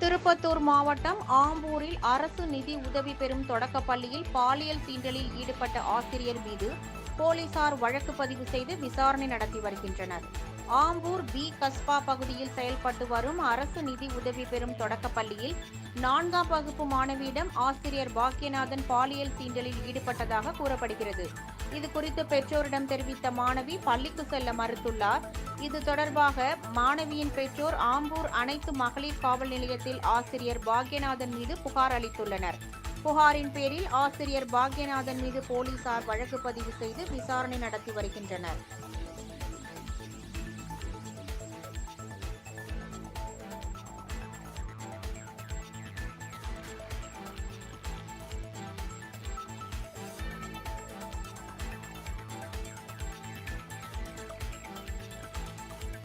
திருப்பத்தூர் மாவட்டம் ஆம்பூரில் அரசு நிதி உதவி பெறும் தொடக்கப் பள்ளியில் பாலியல் தீண்டலில் ஈடுபட்ட ஆசிரியர் மீது போலீசார் வழக்கு பதிவு செய்து விசாரணை நடத்தி வருகின்றனர். ஆம்பூர் பி கஸ்பா பகுதியில் செயல்பட்டு வரும் அரசு நிதி உதவி பெறும் தொடக்கப் பள்ளியில் நான்காம் வகுப்பு மாணவியிடம் ஆசிரியர் பாக்கியநாதன் பாலியல் சீண்டலில் ஈடுபட்டதாக கூறப்படுகிறது. இது குறித்து பெற்றோரிடம் தெரிவித்த மாணவி பள்ளிக்கு செல்ல மறுத்துள்ளார். இது தொடர்பாக மாணவியின் பெற்றோர் ஆம்பூர் அனைத்து மகளிர் காவல் நிலையத்தில் ஆசிரியர் பாக்யநாதன் மீது புகார் அளித்துள்ளனர். புகாரின் பேரில் ஆசிரியர் பாக்யநாதன் மீது போலீசார் வழக்கு பதிவு செய்து விசாரணை நடத்தி வருகின்றனர்.